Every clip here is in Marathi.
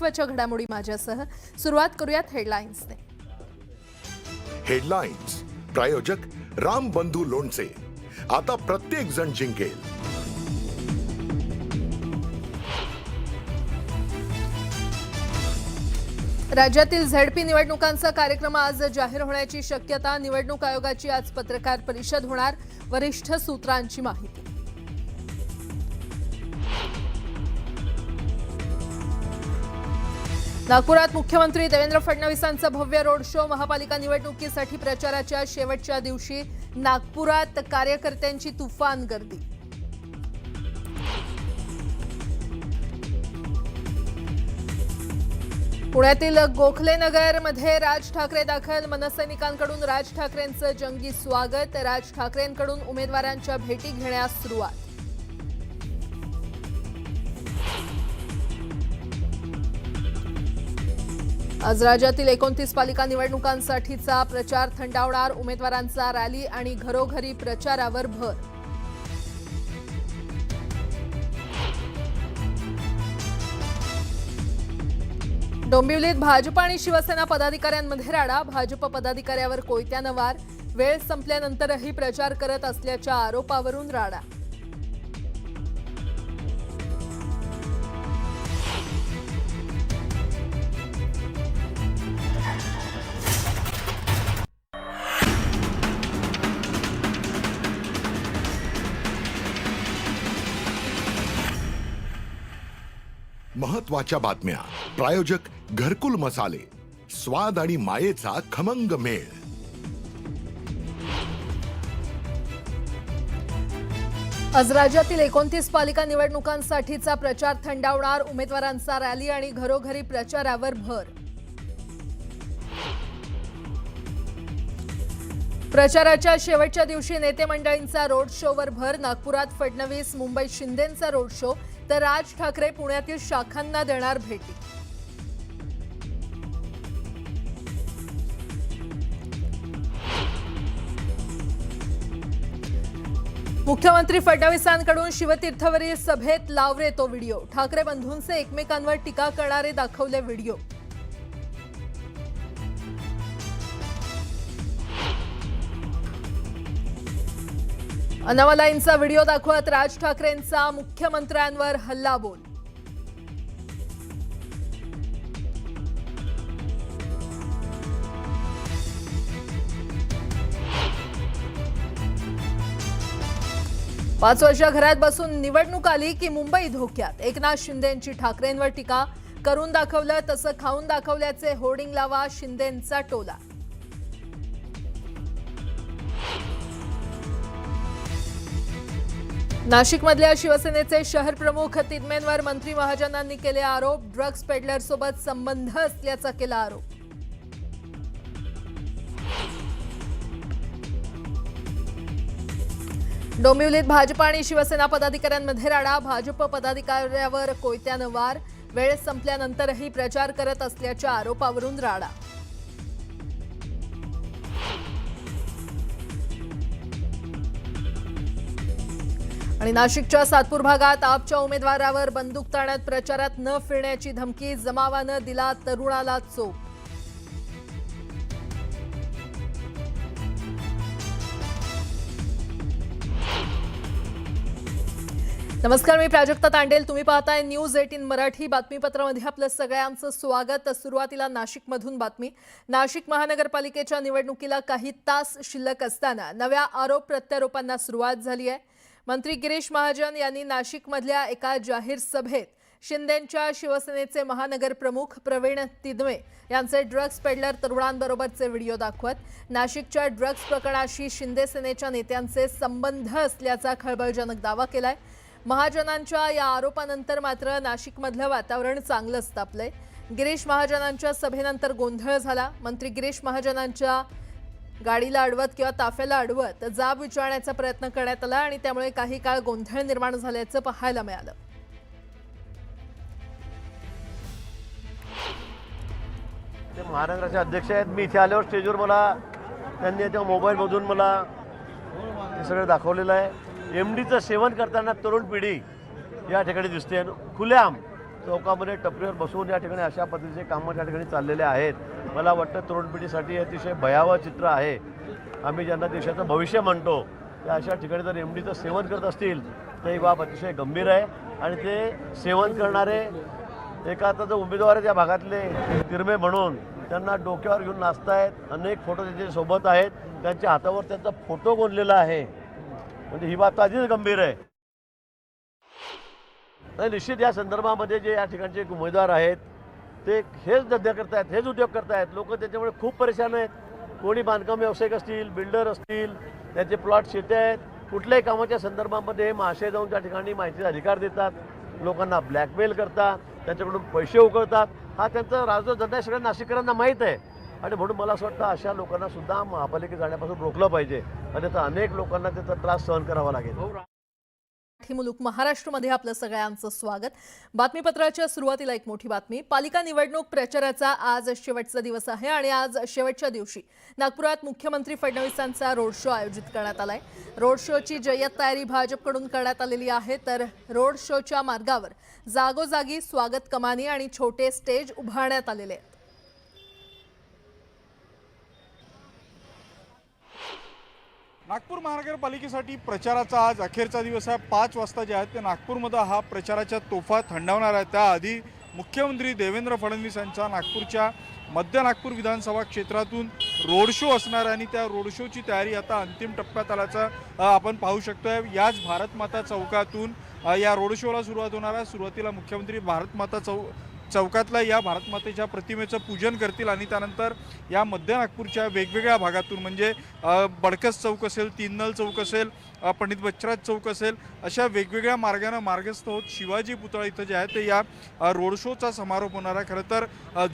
महत्त्वाच्या घडामोडी माझ्यासह सुरुवात करूयात हेडलाईन्सने हेडलाईन्स प्रायोजक राम बंधू लोणचे. आता प्रत्येक जण जिंकेल. राज्यातील झेडपी निवडणुकांचा कार्यक्रम आज जाहीर होण्याची शक्यता निवडणूक आयोगाची आज पत्रकार परिषद होणार वरिष्ठ सूत्रांची माहिती. नागपुरात मुख्यमंत्री देवेंद्र फडणवीसांचा भव्य रोड शो महापालिका निवडणुकीसाठी प्रचाराच्या शेवटच्या दिवशी नागपुरात कार्यकर्त्यांची तुफान गर्दी. पुण्यातील गोखले राज ठाकरे दाखल मनसैनिकांकडून राज ठाकरेंचं जंगी स्वागत राज ठाकरेंकडून उमेदवारांच्या भेटी घेण्यास सुरुवात. आज राज्यातील एकोणतीस पालिका निवडणुकांसाठीचा प्रचार थंडावणार उमेदवारांचा रॅली आणि घरोघरी प्रचारावर भर. डोंबिवलीत भाजप आणि शिवसेना पदाधिकाऱ्यांमध्ये राडा. भाजप पदाधिकाऱ्यावर कोयत्यानं वार. वेळ संपल्यानंतरही प्रचार करत असल्याच्या आरोपावरून राडा. महत्त्वाच्या बातम्या. प्रायोजक घरकुल मसाले. स्वाद आणि मायेचा खमंग मेळ. आज राज्यातील एकोणतीस पालिका निवडणुकांसाठीचा प्रचार थंडावणार उमेदवारांचा रॅली आणि घरोघरी प्रचारावर भर. प्रचाराच्या शेवटच्या दिवशी नेते मंडळींचा रोड शोवर भर नागपुरात फडणवीस मुंबईत शिंदेंचा रोड शो तर राज ठाकरे पुण्यातील शाखांना देणार भेटी. मुख्यमंत्री फडणवीसांकडून शिवतीर्थवरील सभेत लावरे तो व्हिडिओ. ठाकरे बंधूंचे एकमेकांवर टीका करणारे दाखवले व्हिडिओ. अनामलाईंचा व्हिडिओ दाखवत राज ठाकरेंचा मुख्यमंत्र्यांवर हल्ला बोल. पाच वर्ष घरात बसून निवडणूक आली की मुंबई धोक्यात. एकनाथ शिंदेंची ठाकरेंवर टीका. करून दाखवलं तसं खाऊन दाखवल्याचे होर्डिंग लावा शिंदेंचा टोला. नाशिकमधल्या शिवसेनेचे शहर प्रमुख तिदमेंवर मंत्री महाजनांनी केले आरोप ड्रग्ज पेडलरसोबत संबंध असल्याचा केला आरोप. डोंबिवलीत भाजप आणि शिवसेना पदाधिकाऱ्यांमध्ये राडा भाजप पदाधिकाऱ्यावर कोयत्यानं वार वेळ संपल्यानंतरही प्रचार करत असल्याच्या आरोपावरून राडा. आणि नाशिकच्या सातपूर भागात आपच्या उमेदवारावर बंदूक ताणत प्रचारात न फिरण्याची धमकी जमावानं दिला तरुणाला चोप. नमस्कार मी प्राजक्ता तांडेल. तुम्ही पाहताय न्यूज एटीन मराठी. बातमीपत्रामध्ये आपलं सगळ्यांचं स्वागत. सुरुवातीला नाशिकमधून बातमी. नाशिक महानगरपालिकेच्या निवडणुकीला काही तास शिल्लक असताना नव्या आरोप प्रत्यारोपांना सुरुवात झाली आहे. मंत्री गिरीश महाजन यांनी नाशिकमधल्या एका जाहीर सभेत शिंदेंच्या शिवसेनेचे महानगर प्रमुख प्रवीण तिदमे यांचे ड्रग्ज पेडलर तरुणांबरोबरचे व्हिडिओ दाखवत नाशिकच्या ड्रग्ज प्रकरणाशी शिंदे सेनेच्या नेत्यांचे संबंध असल्याचा खळबळजनक दावा केलाय. महाजनांच्या या आरोपानंतर मात्र नाशिकमधलं वातावरण चांगलंच तापलंय. गिरीश महाजनांच्या सभेनंतर गोंधळ झाला. मंत्री गिरीश महाजनांच्या गाडीला अडवत किंवा ताफ्याला अडवत जाब विचारण्याचा प्रयत्न करण्यात आला आणि त्यामुळे काही काळ गोंधळ निर्माण झाल्याचं पाहायला मिळालं. ते महाराष्ट्राचे अध्यक्ष आहेत. मी इथे आल्यावर स्टेजवर मला त्यांनी त्या मोबाईलमधून मला हे सगळं दाखवलेलं आहे. एम डीचं सेवन करताना तरुण पिढी या ठिकाणी दिसते. खुल्याम चौकामध्ये टपरीवर बसून या ठिकाणी अशा पद्धतीचे कामं त्या ठिकाणी चाललेले आहेत. मला वाटतं तरुण पिढीसाठी अतिशय भयावह चित्र आहे. आम्ही ज्यांना देशाचं भविष्य म्हणतो त्या अशा ठिकाणी जर एम डीचं सेवन करत असतील तर ही बाब अतिशय गंभीर आहे. आणि ते सेवन करणारे एका आता जो उमेदवार आहे त्या भागातले तिरमे म्हणून त्यांना डोक्यावर घेऊन नाचतायत अनेक फोटो त्यांच्यासोबत आहेत. त्यांच्या हातावर त्यांचा फोटो गोंदलेला आहे. म्हणजे ही बाब तर आधीच गंभीर आहे. नाही निश्चित या संदर्भामध्ये जे या ठिकाणचे उमेदवार आहेत ते हेच धंदे करतायत हेच उद्योग करतायत. लोक त्याच्यामुळे खूप परेशान आहेत. कोणी बांधकाम व्यावसायिक असतील बिल्डर असतील त्यांचे प्लॉट शेते आहेत. कुठल्याही कामाच्या संदर्भामध्ये हे महाशय जाऊन त्या ठिकाणी माहितीचा अधिकार देतात. लोकांना ब्लॅकमेल करतात त्यांच्याकडून पैसे उकळतात. हा त्यांचा राजो धंदा सगळ्या नाशिककरांना माहीत आहे. आणि म्हणून मला असं वाटतं अशा लोकांना सुद्धा महापालिकेत जाण्यापासून रोखलं पाहिजे. आणि त्याचा अनेक लोकांना त्याचा त्रास सहन करावा लागेल. मुलूक महाराष्ट्रमध्ये आपलं सगळ्यांचं स्वागत. बातमीपत्राच्या सुरुवातीला एक मोठी बातमी. पालिका निवडणूक प्रचाराचा आज शेवटचा दिवस आहे आणि आज शेवटच्या दिवशी नागपुरात मुख्यमंत्री फडणवीसांचा रोड शो आयोजित करण्यात आलाय. रोड शोची जय्यत तयारी भाजपकडून करण्यात आलेली आहे. तर रोड शोच्या मार्गावर जागोजागी स्वागत कमानी आणि छोटे स्टेज उभारण्यात आलेले. आहेत नागपूर महानगरपालिकेसाठी प्रचाराचा आज अखेरचा दिवस आहे. पाच वाजता जे आहे ते नागपूरमध्ये हा प्रचाराच्या तोफा थंडावणार आहे त्याआधी मुख्यमंत्री देवेंद्र फडणवीस यांचा नागपूरच्या मध्य नागपूर विधानसभा क्षेत्रातून रोड शो असणार आहे आणि त्या रोड शोची तयारी आता अंतिम टप्प्यात आल्याचं आपण पाहू शकतोय. याच भारतमाता चौकातून या रोड शोला सुरुवात होणार आहे. सुरुवातीला मुख्यमंत्री भारतमाता चौ चौकातल्या या भारतमातेच्या प्रतिमेचं पूजन करतील आणि त्यानंतर या मध्य नागपूरच्या वेगवेगळ्या भागातून म्हणजे बडकस चौक असेल तीननल चौक असेल पंडित बच्छराज चौक असेल अशा वेगवेगळ्या मार्गानं मार्गस्थ होत शिवाजी पुतळा इथं जे आहे ते या रोड शोचा समारोप होणार आहे. खरं तर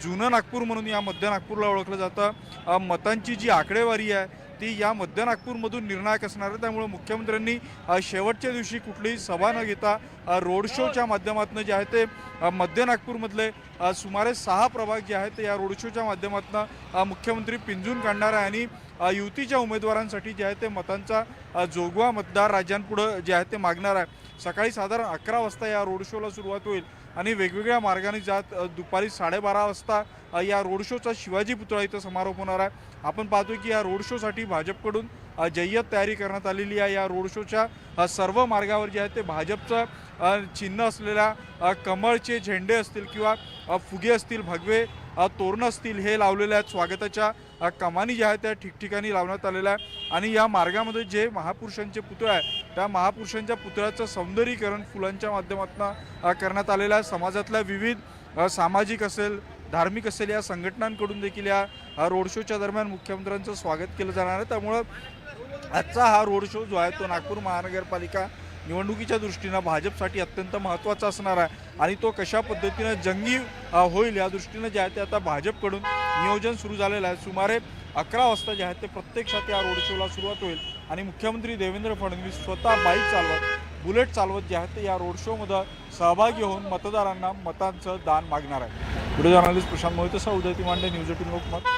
जुनं नागपूर म्हणून या मध्य नागपूरला ओळखलं जातं. मतांची जी आकडेवारी आहे ती या मध्य नागपूरमधून निर्णायक असणार आहे. त्यामुळे मुख्यमंत्र्यांनी शेवटच्या दिवशी कुठलीही सभा न घेता रोड शोच्या माध्यमातून जे आहे ते मध्य नागपूरमधले सुमारे सहा प्रभाग जे आहेत ते या रोड शोच्या माध्यमातून मुख्यमंत्री पिंजून काढणार आहे आणि युतीच्या उमेदवारांसाठी जे आहे ते मतांचा जोगवा मतदार राज्यांपुढं जे आहे ते मागणार आहे. सकाळी साधारण अकरा वाजता या रोड शोला सुरुवात होईल. आणि वेगवेगळ्या मार्गाने जात दुपारी साडेबारा वाजता या रोड शोचा शिवाजी पुतळा इथं समारोप होणार आहे. आपण पाहतोय की या रोड शोसाठी भाजपकडून जय्यत तयारी करण्यात आलेली आहे. या रोड शोच्या सर्व मार्गावर जे आहे ते भाजपचं चिन्ह असलेल्या कमळचे झेंडे असतील किंवा फुगे असतील भगवे तोरणं असतील हे लावलेले आहेत. स्वागताच्या कमानी ज्या आहेत त्या ठिकठिकाणी लावण्यात आलेल्या आहे आणि या मार्गामध्ये जे महापुरुषांचे पुतळे आहे त्या महापुरुषांच्या पुतळ्याचं सौंदर्यीकरण फुलांच्या माध्यमातून करण्यात आलेलं आहे. समाजातल्या विविध सामाजिक असेल धार्मिक असेल या संघटनांकडून देखील या रोड शोच्या दरम्यान मुख्यमंत्र्यांचं स्वागत केलं जाणार आहे. त्यामुळं आजचा हा रोड शो जो आहे तो नागपूर महानगरपालिका निवडणुकीच्या दृष्टीनं भाजपसाठी अत्यंत महत्त्वाचा असणार आहे. आणि तो कशा पद्धतीनं जंगी होईल या दृष्टीनं जे आहे ते आता भाजपकडून नियोजन सुरू झालेलं आहे. सुमारे अकरा वाजता जे आहे ते प्रत्यक्षात या रोड शोला सुरुवात होईल. आणि मुख्यमंत्री देवेंद्र फडणवीस स्वतः बाईक चालवत बुलेट चालवत जे आहे ते या रोड शोमध्ये सहभागी होऊन मतदारांना मतांचं दान मागणार आहे. व्हिडिओ जर्नलिस्ट प्रशांत मोहिते सह उदय तिमांडे न्यूज एटीन लोकमत.